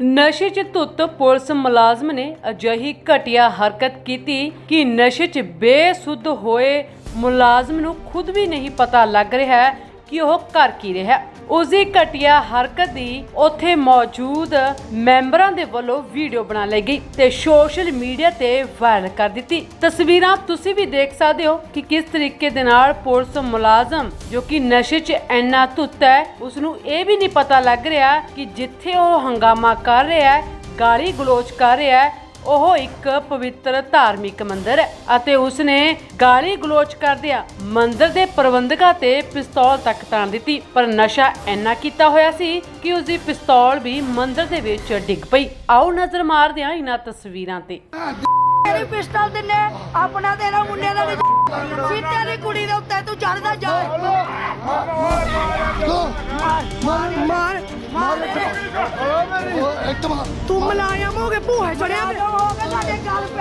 ਨਸ਼ੇ 'ਚ ਧੁੱਤ ਪੁਲਿਸ ਮੁਲਾਜ਼ਮ ਨੇ ਅਜਿਹੀ ਘਟੀਆ ਹਰਕਤ ਕੀਤੀ ਕਿ ਨਸ਼ੇ 'ਚ ਬੇਸੁੱਧ ਹੋਏ ਮੁਲਾਜ਼ਮ ਨੂੰ ਖੁਦ ਵੀ ਨਹੀਂ ਪਤਾ ਲੱਗ ਰਿਹਾ ਕਿ ਉਹ ਕਰ ਕੀ ਰਿਹਾ। ਉਸ ਦੀ ਘਟੀਆ ਹਰਕਤ ਦੀ ਉੱਥੇ ਮੌਜੂਦ ਮੈਂਬਰਾਂ ਦੇ ਵੱਲੋਂ ਵੀਡੀਓ ਬਣਾ ਲਈ ਗਈ ਤੇ ਸੋਸ਼ਲ ਮੀਡੀਆ ਤੇ ਵਾਇਰਲ ਕਰ ਦਿੱਤੀ। ਤਸਵੀਰਾਂ ਤੁਸੀਂ ਵੀ ਦੇਖ ਸਕਦੇ ਹੋ ਕਿ ਕਿਸ ਤਰੀਕੇ ਦੇ ਨਾਲ ਪੁਲਿਸ ਮੁਲਾਜ਼ਮ, ਜੋ ਕਿ ਨਸ਼ੇ 'ਚ ਇੰਨਾ ਧੁੱਤ ਹੈ ਉਸ ਨੂੰ ਇਹ ਵੀ ਨਹੀਂ ਪਤਾ ਲੱਗ ਰਿਹਾ ਕਿ ਜਿੱਥੇ ਉਹ ਹੰਗਾਮਾ ਕਰ ਰਿਹਾ ਹੈ ਗਾਲੀ ਗਲੋਚ ਕਰ ਰਿਹਾ ਹੈ ਉਹ ਇੱਕ ਪਵਿੱਤਰ ਧਾਰਮਿਕ ਮੰਦਿਰ ਹੈ ਅਤੇ ਉਸਨੇ ਗਾਲੀ ਗਲੋਚ ਕਰਦਿਆਂ ਮੰਦਿਰ ਦੇ ਪ੍ਰਬੰਧਕਾਂ ਤੇ ਪਿਸਤੌਲ ਤੱਕ ਤਾਣ ਦਿੱਤੀ ਪਰ ਨਸ਼ਾ ਇੰਨਾ ਕੀਤਾ ਹੋਇਆ ਸੀ ਕਿ ਉਸ ਦੀ ਪਿਸਤੌਲ ਵੀ ਮੰਦਿਰ ਦੇ ਵਿੱਚ ਡਿੱਗ ਪਈ। ਆਓ ਨਜ਼ਰ ਮਾਰਦੇ ਹਾਂ ਇਹਨਾਂ ਤਸਵੀਰਾਂ ਤੇ। ਤੇਰੀ ਪਿਸਟਲ ਦਿੰਨੇ? ਆਪਣਾ ਤੇਰਾ ਮੁੰਡੇ ਦਾ ਸਿੱਟੇ ਦੀ ਕੁੜੀ ਦੇ ਉੱਤੇ ਤੂੰ ਚੜਦਾ ਜਾ। ਮਾਰ ਮਾਰ। ਮਾਰ ਇੱਕ ਤਾਂ ਤੂੰ ਮਲਾਇਮ ਹੋ ਭੂਹੇ ਚੜਿਆ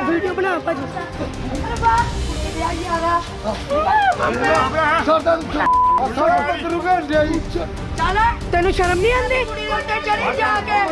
ਵੀਡੀਓ ਬਣਾ ਭਾਜੀ ਅਰੇ ਬਾਪ ਯਾ ਯਾਰਾ ਤੈਨੂੰ ਸ਼ਰਮ ਨਹੀਂ ਆਉਂਦੀ? ਕੁੜੀ ਦੇ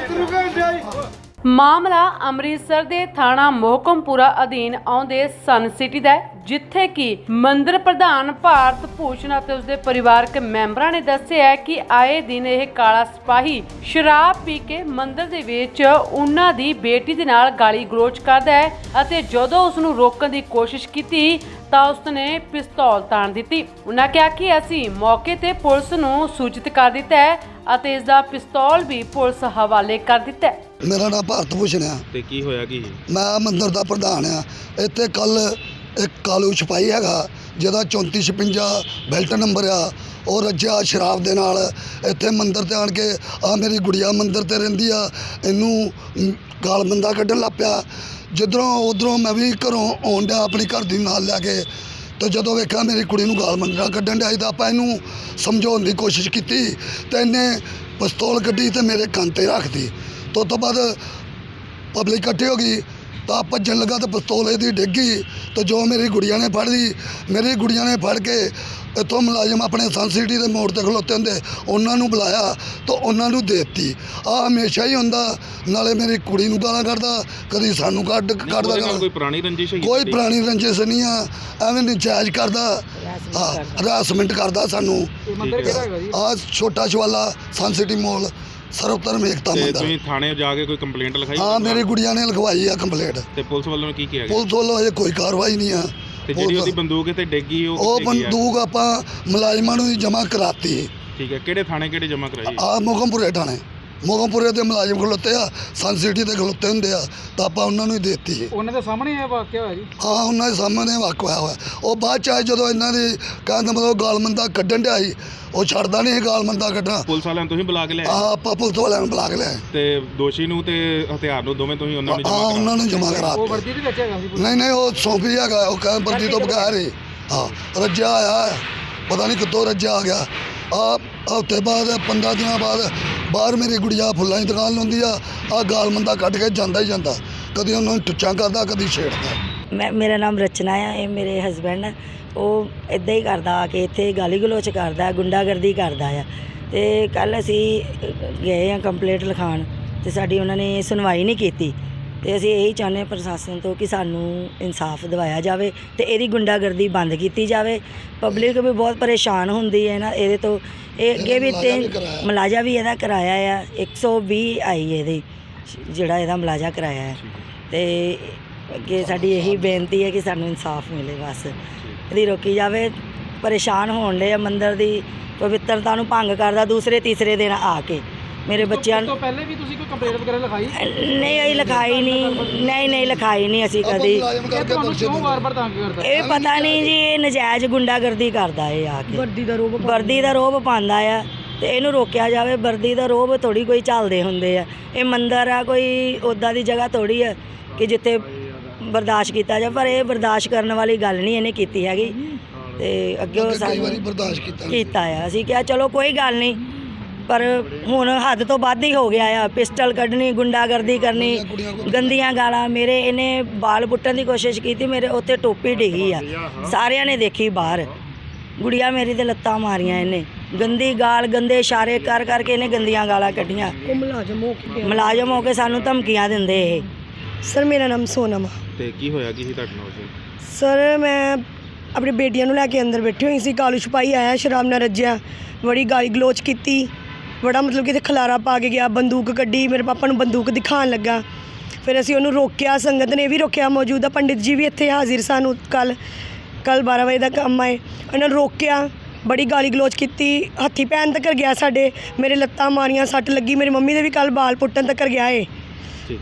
ਉੱਤੇ ਮਾਮਲਾ ਅੰਮ੍ਰਿਤਸਰ ਦੇ ਥਾਣਾ ਮੋਹਕਮਪੁਰਾ ਅਧੀਨ ਆਉਂਦੇ ਸਨ ਸਿਟੀ ਦਾ ਹੈ, ਜਿੱਥੇ ਕਿ ਮੰਦਿਰ ਪ੍ਰਧਾਨ ਭਾਰਤ ਭੂਸ਼ਣ ਅਤੇ ਉਸਦੇ ਪਰਿਵਾਰਕ ਮੈਂਬਰਾਂ ਨੇ ਦੱਸਿਆ ਕਿ ਆਏ ਦਿਨ ਇਹ ਕਾਲਾ ਸਿਪਾਹੀ ਸ਼ਰਾਬ ਪੀ ਕੇ ਮੰਦਿਰ ਦੇ ਵਿੱਚ ਉਹਨਾਂ ਦੀ ਬੇਟੀ ਦੇ ਨਾਲ ਗਾਲੀ ਗਲੋਚ ਕਰਦਾ ਹੈ ਅਤੇ ਜਦੋਂ ਉਸ ਨੂੰ ਰੋਕਣ ਦੀ ਕੋਸ਼ਿਸ਼ ਕੀਤੀ ਤਾਂ ਉਸਨੇ ਪਿਸਤੌਲ ਤਾਣ ਦਿੱਤੀ। ਉਹਨਾਂ ਕਿਹਾ ਕਿ ਅਸੀਂ ਮੌਕੇ ਤੇ ਪੁਲਿਸ ਨੂੰ ਸੂਚਿਤ ਕਰ ਦਿੱਤਾ ਹੈ ਅਤੇ ਇਸ ਦਾ ਪਿਸਤੌਲ ਵੀ ਪੁਲਿਸ ਹਵਾਲੇ ਕਰ ਦਿੱਤਾ ਹੈ। ਮੇਰਾ ਨਾਮ ਭਾਰਤ ਭੂਸ਼ਣ ਆ। ਤੇ ਕੀ ਹੋਇਆ ਕੀ? ਮੈਂ ਮੰਦਿਰ ਦਾ ਪ੍ਰਧਾਨ ਆ। ਇੱਥੇ ਕੱਲ ਇੱਕ ਕਾਲੂ ਛਪਾਈ ਹੈਗਾ, ਜਿਹਦਾ 3456 ਬੈਲਟ ਨੰਬਰ ਆ, ਉਹ ਰੱਜਿਆ ਸ਼ਰਾਬ ਦੇ ਨਾਲ। ਇੱਥੇ ਮੰਦਰ ਤੇ ਆਣ ਕੇ ਆ ਮੇਰੀ ਗੁੜੀਆ ਮੰਦਰ ਤੇ ਰਹਿੰਦੀ ਆ, ਇਹਨੂੰ ਗਾਲ ਬੰਦਾ ਕੱਢਣ ਲੱਗ ਪਿਆ। ਜਿੱਧਰੋਂ ਉਧਰੋਂ ਮੈਂ ਵੀ ਘਰੋਂ ਆਉਣ ਡਿਆ ਆਪਣੀ ਘਰ ਦੀ ਨਾਲ ਲੈ ਕੇ, ਤੇ ਜਦੋਂ ਵੇਖਿਆ ਮੇਰੀ ਕੁੜੀ ਨੂੰ ਗਾਲ ਮੰਦਰਾ ਕੱਢਣ ਡਿਆ ਤਾਂ ਆਪਾਂ ਇਹਨੂੰ ਸਮਝਾਉਣ ਦੀ ਕੋਸ਼ਿਸ਼ ਕੀਤੀ, ਤੇ ਇਹਨੇ ਪਿਸਤੌਲ ਕੱਢੀ ਤੇ ਮੇਰੇ ਕੰਨ ਤੇ ਰੱਖਤੀ ਤੋਂ ਤੋਂ ਬਾਅਦ ਪਬਲਿਕ ਇਕੱਠੀ ਹੋ ਗਈ ਤਾਂ ਭੱਜਣ ਲੱਗਾ ਤੇ ਪਿਸਤੌਲ ਇਹਦੀ ਡਿੱਗੀ ਤੇ ਜੋ ਮੇਰੀ ਗੁੜੀਆ ਨੇ ਫੜ ਲਈ ਮੇਰੀ ਗੁੜੀਆ ਨੇ ਫੜ ਕੇ ਇੱਥੋਂ ਮੁਲਾਜ਼ਮ ਆਪਣੇ ਸਨ ਸਿਟੀ ਦੇ ਮੋੜ ਤੇ ਖਲੋਤੇ ਹੁੰਦੇ ਉਹਨਾਂ ਨੂੰ ਬੁਲਾਇਆ ਤਾਂ ਉਹਨਾਂ ਨੂੰ ਦੇ ਦਿੱਤੀ। ਆ ਹਮੇਸ਼ਾ ਹੀ ਹੁੰਦਾ ਨਾਲੇ ਮੇਰੀ ਕੁੜੀ ਨੂੰ ਗਾਲਾਂ ਕੱਢਦਾ ਕਦੀ ਸਾਨੂੰ ਕੱਢ ਕੱਢਦਾ ਕੋਈ ਪੁਰਾਣੀ ਰੰਜਿਸ਼ ਹੈਗੀ ਕੋਈ? ਪੁਰਾਣੀ ਰੰਜਿਸ਼ ਨਹੀਂ ਆ ਐਵੇਂ ਨਜਾਇਜ਼ ਕਰਦਾ। ਹਾਂ ਹਰਾਸਮੈਂਟ ਕਰਦਾ ਸਾਨੂੰ। ਆ ਛੋਟਾ ਸ਼ਵਾਲਾ ਸਨ ਸਿਟੀ ਮੋਲ ਸਰਵਧਰਮ ਏਕਤਾ ਤੇ ਮੰਦਰ ਤੁਸੀਂ ਥਾਣੇ ਜਾ ਕੇ ਕੋਈ ਕੰਪਲੇਂਟ ਲਿਖਾਈ? ਹਾਂ ਮੇਰੀ ਗੁੜੀਆ ਨੇ ਲਿਖਵਾਈ ਆ ਕੰਪਲੇਂਟ ਤੇ ਪੁਲਿਸ ਵੱਲੋਂ ਕੀ ਕਿਹਾ ਗਿਆ? ਪੁਲਿਸ ਵੱਲੋਂ ਅਜੇ ਕੋਈ ਕਾਰਵਾਈ ਨਹੀਂ ਆ। ਤੇ ਜਿਹੜੀ ਉਹਦੀ ਬੰਦੂਕ ਤੇ ਡਿੱਗੀ ਉਹ ਉਹ ਕਿੱਥੇ ਗਈ ਆ? ਬੰਦੂਕ ਆਪਾਂ ਮੁਲਾਜ਼ਮਾਂ ਨੂੰ ਜਮ੍ਹਾਂ ਕਰਾਤੀ। ਠੀਕ ਹੈ ਕਿਹੜੇ ਥਾਣੇ ਕਿਹੜੇ ਜਮ੍ਹਾਂ ਕਰਾਈ? ਆ ਮੋਗਮਪੁਰੇ ਥਾਣੇ। ਮੋਗਮਪੁਰੇ ਦੇ ਮੁਲਾਜ਼ਮ ਖਲੋਤੇ ਆ ਸਨ ਸਿਟੀ ਦੇ ਖਲੋਤੇ ਹੁੰਦੇ ਆ ਤਾਂ ਆਪਾਂ ਉਹਨਾਂ ਨੂੰ ਹੀ ਦੇਤੀ ਉਹਨਾਂ ਦੇ ਸਾਹਮਣੇ ਇਹ ਵਾਕਿਆ ਹੋਇਆ ਜੀ? ਹਾਂ ਉਹਨਾਂ ਦੇ ਸਾਹਮਣੇ ਵਾਕਿਆ ਹੋਇਆ। ਉਹ ਬਾਅਦ ਚ ਆਏ ਜਦੋਂ ਇਹਨਾਂ ਦੀ ਕਹਿੰਦਾ ਮਤਲਬ ਗਾਲਮੰਦਾ ਕੱਢਣ ਡਿਆ ਸੀ ਉਹ ਛੱਡਦਾ ਨਹੀਂ ਸੀ ਗਾਲਮੰਦਾ ਕੱਢਣਾ। ਪੁਲਿਸ ਵਾਲਿਆਂ ਨੂੰ ਤੁਸੀਂ ਬੁਲਾ ਕੇ ਲਿਆਏ? ਆ ਆਪਾਂ ਪੁਲਿਸ ਵਾਲਿਆਂ ਨੂੰ ਬੁਲਾ ਕੇ ਲਿਆਏ। ਤੇ ਦੋਸ਼ੀ ਨੂੰ ਤੇ ਹਥਿਆਰ ਨੂੰ ਦੋਵੇਂ ਤੁਸੀਂ ਉਹਨਾਂ ਨੂੰ ਹਾਂ ਜਮ੍ਹਾਂ ਉਹਨਾਂ ਕਰਾ ਨੂੰ ਉਹ ਕਰਾ ਵਰਦੀ ਦੇ ਵਿੱਚ ਹੈਗਾ ਸੀ ਨਹੀਂ ਨਹੀਂ ਉਹ ਸੌਂਪੀ ਹੈਗਾ ਉਹ ਕਹਿੰਦਾ ਬੰਦੀ ਤੋਂ ਬਗੈਰ ਹੀ। ਹਾਂ ਰੱਜਿਆ ਆਇਆ। ਹੈ। ਪਤਾ ਨਹੀਂ ਕਿੱਥੋਂ ਰੱਜਿਆ ਆ ਗਿਆ। ਆ ਹਫ਼ਤੇ ਬਾਅਦ 15 ਦਿਨਾਂ ਬਾਅਦ ਬਾਹਰ ਮੇਰੀ ਗੁੜੀਆ ਫੁੱਲਾਂ ਦੀ ਦੁਕਾਨ ਲਾਉਂਦੀ ਆ ਆ ਗਾਲ ਮੰਦਾ ਕੱਢ ਕੇ ਜਾਂਦਾ ਹੀ ਜਾਂਦਾ। ਕਦੀ ਉਹਨਾਂ ਨੂੰ ਟੁੱਚਾਂ ਕਰਦਾ, ਕਦੀ ਛੇੜਦਾ। ਮੈਂ, ਮੇਰਾ ਨਾਮ ਰਚਨਾ ਆ, ਇਹ ਮੇਰੇ ਹਸਬੰਡ ਉਹ ਇਦਾਂ ਹੀ ਕਰਦਾ ਆ ਕੇ ਇੱਥੇ ਗਾਲੀ ਗਲੋਚ ਕਰਦਾ, ਗੁੰਡਾਗਰਦੀ ਕਰਦਾ ਆ। ਤੇ ਕੱਲ ਅਸੀਂ ਗਏ ਆ ਕੰਪਲੇਂਟ ਲਿਖਾਣ ਤੇ ਸਾਡੀ ਉਹਨਾਂ ਨੇ ਸੁਣਵਾਈ ਨਹੀਂ ਕੀਤੀ। ਤੇ ਅਸੀਂ ਇਹੀ ਚਾਹੁੰਦੇ ਹਾਂ ਪ੍ਰਸ਼ਾਸਨ ਤੋਂ ਕਿ ਸਾਨੂੰ ਇਨਸਾਫ ਦਿਵਾਇਆ ਜਾਵੇ ਤੇ ਇਹਦੀ ਗੁੰਡਾਗਰਦੀ ਬੰਦ ਕੀਤੀ ਜਾਵੇ। ਪਬਲਿਕ ਵੀ ਬਹੁਤ ਪਰੇਸ਼ਾਨ ਹੁੰਦੀ ਹੈ ਨਾ ਇਹਦੇ ਤੋਂ ਇਹ ਅੱਗੇ ਵੀ ਇਹਦਾ ਤੇ ਮੁਲਾਜ਼ਾ ਵੀ ਕਰਾਇਆ। ਮਲਾਜਾ ਵੀ ਇਹਦਾ ਕਰਾਇਆ ਆ 120 ਆਈ ਇਹਦੀ ਜਿਹੜਾ ਇਹਦਾ ਮਲਾਜਾ ਕਰਾਇਆ ਹੈ। ਤੇ ਅੱਗੇ ਸਾਡੀ ਇਹੀ ਬੇਨਤੀ ਹੈ ਕਿ ਸਾਨੂੰ ਇਨਸਾਫ ਮਿਲੇ ਬਸ। ਇਹਦੀ ਰੋਕੀ ਜਾਵੇ ਪਰੇਸ਼ਾਨ ਹੋਣ ਦੇ ਮੰਦਰ ਦੀ ਪਵਿੱਤਰਤਾ ਨੂੰ ਭੰਗ ਕਰਦਾ ਦੂਸਰੇ ਤੀਸਰੇ ਦਿਨ ਆ ਕੇ। ਮੇਰੇ ਬੱਚਿਆਂ ਤੋਂ ਨੂੰ ਪਹਿਲੇ ਵੀ ਤੁਸੀਂ ਕੋਈ ਕੰਪਲੇਂਟ ਵਗੈਰਾ ਲਿਖਾਈ? ਨਹੀਂ ਇਹ ਲਿਖਾਈ ਨਹੀਂ। ਨਹੀਂ ਨਹੀਂ ਲਿਖਾਈ ਨਹੀਂ ਅਸੀਂ ਕਦੀ। ਇਹ ਕਰਕੇ ਤੁਹਾਨੂੰ ਬਖਸ਼ੇ ਕਿਉਂ ਦਿੰਦੇ ਵਾਰ-ਵਾਰ ਤੰਗ ਕਰਦਾ? ਇਹ ਪਤਾ ਨਹੀਂ ਜੀ ਇਹ ਨਜਾਇਜ਼ ਗੁੰਡਾਗਰਦੀ ਕਰਦਾ ਇਹ ਆ ਕੇ। ਵਰਦੀ ਦਾ ਰੋਬ ਵਰਦੀ ਦਾ ਰੋਬ ਪਾਉਂਦਾ ਆ ਤੇ ਇਹਨੂੰ ਰੋਕਿਆ ਜਾਵੇ। ਵਰਦੀ ਦਾ ਰੋਬ ਥੋੜੀ ਕੋਈ ਚੱਲਦੇ ਹੁੰਦੇ ਆ। ਇਹ ਮੰਦਰ ਆ ਕੋਈ ਉਦਾਂ ਦੀ ਜਗ੍ਹਾ ਥੋੜੀ ਆ ਕਿ ਜਿੱਥੇ ਬਰਦਾਸ਼ਤ ਕੀਤਾ ਜਾ ਪਰ ਇਹ ਬਰਦਾਸ਼ਤ ਕਰਨ ਵਾਲੀ ਗੱਲ ਨਹੀਂ ਇਹਨੇ ਕੀਤੀ ਹੈਗੀ। ਤੇ ਅੱਗੇ ਉਹ ਸਾਨੂੰ ਬਰਦਾਸ਼ਤ ਕੀਤਾ। ਕੀਤਾ ਆ। ਅਸੀਂ ਕਿਹਾ ਚਲੋ ਕੋਈ ਗੱਲ ਨਹੀਂ। ਪਰ ਹੁਣ ਹੱਦ ਤੋਂ ਵੱਧ ਹੀ ਹੋ ਗਿਆ ਆ। ਪਿਸਟਲ ਕੱਢਣੀ ਗੁੰਡਾਗਰਦੀ ਕਰਨੀ ਗੰਦੀਆਂ ਗਾਲਾਂ ਮੇਰੇ ਇਹਨੇ ਬਾਲ ਪੁੱਟਣ ਦੀ ਕੋਸ਼ਿਸ਼ ਕੀਤੀ ਮੇਰੇ ਉੱਤੇ ਟੋਪੀ ਡਿੱਗੀ ਆ। ਸਾਰਿਆਂ ਨੇ ਦੇਖੀ ਬਾਹਰ। ਗੁੜੀਆ ਮੇਰੀ ਤੇ ਲੱਤਾਂ ਮਾਰੀਆਂ ਇਹਨੇ। ਗੰਦੀ ਗਾਲ ਗੰਦੇ ਇਸ਼ਾਰੇ ਕਰ ਕਰਕੇ ਇਹਨੇ ਗੰਦੀਆਂ ਗਾਲਾਂ ਕੱਢੀਆਂ। ਮੁਲਾਜ਼ਮ ਹੋ ਕੇ ਗਿਆ? ਮੁਲਾਜ਼ਮ ਹੋ ਕੇ ਸਾਨੂੰ ਧਮਕੀਆਂ ਦਿੰਦੇ ਇਹ। ਸਰ ਮੇਰਾ ਨਾਮ ਸੋਨਮ ਆ। ਤੇ ਕੀ ਹੋਇਆ? ਕੀ ਸੀ ਤੁਹਾਡੇ ਨਾਲ ਸਰ ਮੈਂ ਆਪਣੀ ਬੇਟੀਆਂ ਨੂੰ ਲੈ ਕੇ ਅੰਦਰ ਬੈਠੀ ਹੋਈ ਸੀ। ਕਾਲੂ ਛਪਾਈ ਆਇਆ ਸ਼ਰਾਬ ਨਾਲ ਰੱਜਿਆ। ਬੜੀ ਗਾਲੀ ਗਲੋਚ ਕੀਤੀ। ਬੜਾ ਮਤਲਬ ਕਿ ਤੇ ਖਲਾਰਾ ਪਾ ਕੇ ਗਿਆ ਬੰਦੂਕ ਕੱਢੀ ਮੇਰੇ ਪਾਪਾ ਨੂੰ ਬੰਦੂਕ ਦਿਖਾਉਣ ਲੱਗਾ। ਫਿਰ ਅਸੀਂ ਉਹਨੂੰ ਰੋਕਿਆ ਸੰਗਤ ਨੇ ਵੀ ਰੋਕਿਆ ਮੌਜੂਦਾ ਪੰਡਿਤ ਜੀ ਵੀ ਇੱਥੇ ਹਾਜ਼ਰ ਸਾਨੂੰ ਕੱਲ ਕੱਲ 12 ਵਜੇ ਦਾ ਕੰਮ ਆਏ। ਉਹਨਾਂ ਨੂੰ ਰੋਕਿਆ ਬੜੀ ਗਾਲੀ ਗਲੋਚ ਕੀਤੀ ਹੱਥੀ ਪੈਣ ਤੱਕ ਗਿਆ ਸਾਡੇ ਮੇਰੇ ਲੱਤਾਂ ਮਾਰੀਆਂ ਸੱਟ ਲੱਗੀ ਮੇਰੀ ਮੰਮੀ ਦੇ ਵੀ ਕੱਲ ਬਾਲ ਪੁੱਟਣ ਤੱਕ ਗਿਆ ਏ।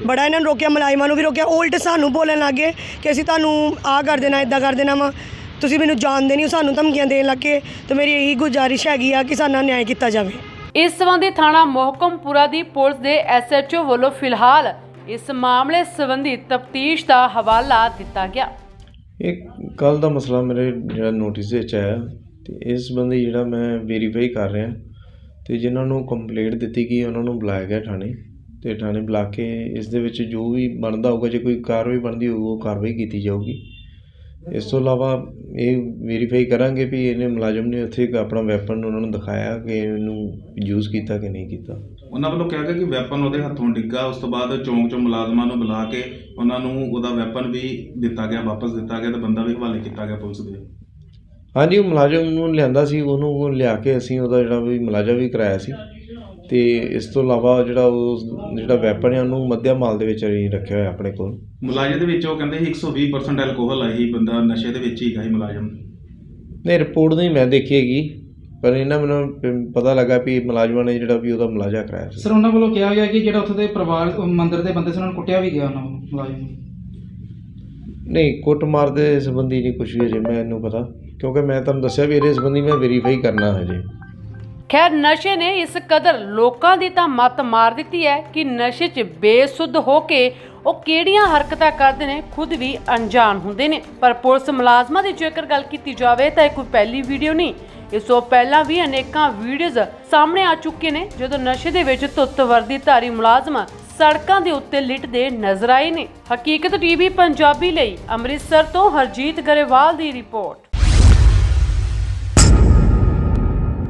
ਬੜਾ ਇਹਨਾਂ ਨੂੰ ਰੋਕਿਆ ਮਲਾਈਮਾਂ ਨੂੰ ਵੀ ਰੋਕਿਆ ਉਲਟ ਸਾਨੂੰ ਬੋਲਣ ਲੱਗੇ ਕਿ ਅਸੀਂ ਤੁਹਾਨੂੰ ਆਹ ਕਰ ਦੇਣਾ ਇਦਾਂ ਕਰ ਦੇਣਾ ਵਾ। ਤੁਸੀਂ ਮੈਨੂੰ ਜਾਣਦੇ ਨਹੀਂ ਸਾਨੂੰ ਧਮਕੀਆਂ ਦੇਣ ਲੱਗੇ ਤੇ ਮੇਰੀ ਇਹੀ ਗੁਜ਼ਾਰਿਸ਼ ਹੈਗੀ ਆ ਕਿ ਸਾਡਾ ਨਿਆਂ ਕੀਤਾ ਜਾਵੇ। ਇਸ ਸੰਬੰਧੀ ਥਾਣਾ ਮੋਹਕਮਪੁਰਾ ਦੀ ਪੁਲਿਸ ਦੇ ਐਸਐਚਓ ਵੱਲੋਂ ਫਿਲਹਾਲ ਇਸ ਮਾਮਲੇ ਸੰਬੰਧੀ ਤਫਤੀਸ਼ ਦਾ ਹਵਾਲਾ ਦਿੱਤਾ ਗਿਆ। ਇਹ ਕੱਲ ਦਾ ਮਸਲਾ ਮੇਰੇ ਜਿਹੜਾ ਨੋਟਿਸ ਵਿੱਚ ਆਇਆ ਤੇ ਇਸ ਸੰਬੰਧੀ ਜਿਹੜਾ ਮੈਂ ਵੈਰੀਫਾਈ ਕਰ ਰਿਹਾ ਤੇ ਜਿਨ੍ਹਾਂ ਨੂੰ ਕੰਪਲੇਂਟ ਦਿੱਤੀ ਗਈ, ਉਹਨਾਂ ਨੂੰ ਬੁਲਾਇਆ ਗਿਆ ਥਾਣੇ ਤੇ ਥਾਣੇ ਬੁਲਾ ਕੇ ਇਸ ਦੇ ਵਿੱਚ ਜੋ ਵੀ ਬਣਦਾ ਹੋਊਗਾ, ਜੇ ਕੋਈ ਕਾਰਵਾਈ ਬਣਦੀ ਹੋਊ, ਉਹ ਕਾਰਵਾਈ ਕੀਤੀ ਜਾਊਗੀ। ਇਸ ਤੋਂ ਇਲਾਵਾ ਇਹ ਵੈਰੀਫਾਈ ਕਰਾਂਗੇ ਵੀ ਇਹਨੇ ਮੁਲਾਜ਼ਮ ਨੇ ਉੱਥੇ ਆਪਣਾ ਵੈਪਨ ਉਹਨਾਂ ਨੂੰ ਦਿਖਾਇਆ ਕਿ ਇਹਨੂੰ ਯੂਜ਼ ਕੀਤਾ ਕਿ ਨਹੀਂ ਕੀਤਾ। ਉਹਨਾਂ ਵੱਲੋਂ ਕਿਹਾ ਗਿਆ ਕਿ ਵੈਪਨ ਉਹਦੇ ਹੱਥੋਂ ਡਿੱਗਾ ਉਸ ਤੋਂ ਬਾਅਦ ਚੌਂਕ ਚੋਂ ਮੁਲਾਜ਼ਮਾਂ ਨੂੰ ਬੁਲਾ ਕੇ ਉਹਨਾਂ ਨੂੰ ਉਹਦਾ ਵੈਪਨ ਵੀ ਦਿੱਤਾ ਗਿਆ ਵਾਪਸ ਦਿੱਤਾ ਗਿਆ ਤੇ ਬੰਦਾ ਵੀ ਹਵਾਲੇ ਕੀਤਾ ਗਿਆ ਪੁਲਿਸ ਦੇ। ਹਾਂਜੀ ਉਹ ਮੁਲਾਜ਼ਮ ਨੂੰ ਲਿਆਂਦਾ ਸੀ ਉਹਨੂੰ ਉਹ ਲਿਆ ਕੇ ਅਸੀਂ ਉਹਦਾ ਜਿਹੜਾ ਵੀ ਮੁਲਾਜ਼ਾ ਵੀ ਕਰਾਇਆ ਸੀ। ਤੇ ਇਸ ਤੋਂ ਇਲਾਵਾ ਜਿਹੜਾ ਉਹ ਜਿਹੜਾ ਵੈਪਨ ਹੈ ਉਹਨੂੰ ਮੱਧਿਆ ਮਾਲ ਦੇ ਵਿੱਚ ਅਸੀਂ ਰੱਖਿਆ ਹੋਇਆ ਆਪਣੇ ਕੋਲ। ਮੁਲਾਜ਼ਮ ਦੇ ਵਿੱਚ ਉਹ ਕਹਿੰਦੇ ਸੀ 120% ਐਲਕੋਹਲ ਹੈ ਹੀ ਬੰਦਾ ਨਸ਼ੇ ਦੇ ਵਿੱਚ ਹੀ ਹੀ ਮੁਲਾਜ਼ਮ। ਨਹੀਂ ਰਿਪੋਰਟ ਨਹੀਂ ਮੈਂ ਦੇਖੀ ਹੈਗੀ ਪਰ ਇਹਨਾਂ ਮੈਨੂੰ ਪ- ਪਤਾ ਲੱਗਾ ਵੀ ਮੁਲਾਜ਼ਮਾਂ ਨੇ ਜਿਹੜਾ ਵੀ ਉਹਦਾ ਮੁਲਾਜ਼ਾ ਕਰਾਇਆ ਸੀ। ਸਰ ਉਹਨਾਂ ਵੱਲੋਂ ਕਿਹਾ ਗਿਆ ਕਿ ਜਿਹੜਾ ਉੱਥੇ ਦੇ ਪਰਿਵਾਰ ਉਹ ਮੰਦਿਰ ਦੇ ਬੰਦੇ ਸੀ ਉਹਨਾਂ ਨੂੰ ਕੁੱਟਿਆ ਵੀ ਗਿਆ ਉਹਨਾਂ ਵੱਲੋਂ ਮੁਲਾਜ਼ਮ ਨੂੰ। ਨਹੀਂ ਕੁੱਟਮਾਰ ਦੇ ਸੰਬੰਧੀ ਨਹੀਂ ਕੁਝ ਵੀ ਅਜੇ ਮੈਨੂੰ ਪਤਾ ਕਿਉਂਕਿ ਮੈਂ ਤੁਹਾਨੂੰ ਦੱਸਿਆ ਵੀ ਇਹਦੇ ਸੰਬੰਧੀ ਮੈਂ ਵੈਰੀਫਾਈ ਕਰਨਾ ਹਜੇ। ਖੈਰ, ਨਸ਼ੇ ਨੇ ਇਸ ਕਦਰ ਲੋਕਾਂ ਦੀ ਤਾਂ ਮਤ ਮਾਰ ਦਿੱਤੀ ਹੈ ਕਿ ਨਸ਼ੇ 'ਚ ਬੇਸੁੱਧ ਹੋ ਕੇ ਉਹ ਕਿਹੜੀਆਂ ਹਰਕਤਾਂ ਕਰਦੇ ਨੇ, ਖੁਦ ਵੀ ਅਣਜਾਣ ਹੁੰਦੇ ਨੇ। ਪਰ ਪੁਲਿਸ ਮੁਲਾਜ਼ਮਾਂ ਦੀ ਜੇਕਰ ਗੱਲ ਕੀਤੀ ਜਾਵੇ ਤਾਂ ਇਹ ਕੋਈ ਪਹਿਲੀ ਵੀਡੀਓ ਨਹੀਂ। ਇਸ ਤੋਂ ਪਹਿਲਾਂ ਵੀ ਅਨੇਕਾਂ ਵੀਡੀਓਜ਼ ਸਾਹਮਣੇ ਆ ਚੁੱਕੇ ਨੇ, ਜਦੋਂ ਨਸ਼ੇ ਦੇ ਵਿੱਚ ਧੁੱਤ ਵਰਦੀ ਧਾਰੀ ਮੁਲਾਜ਼ਮ ਸੜਕਾਂ ਦੇ ਉੱਤੇ ਲਿਟਦੇ ਨਜ਼ਰ ਆਏ ਨੇ। ਹਕੀਕਤ ਟੀਵੀ ਪੰਜਾਬੀ ਲਈ ਅੰਮ੍ਰਿਤਸਰ ਤੋਂ ਹਰਜੀਤ ਗਰੇਵਾਲ ਦੀ ਰਿਪੋਰਟ।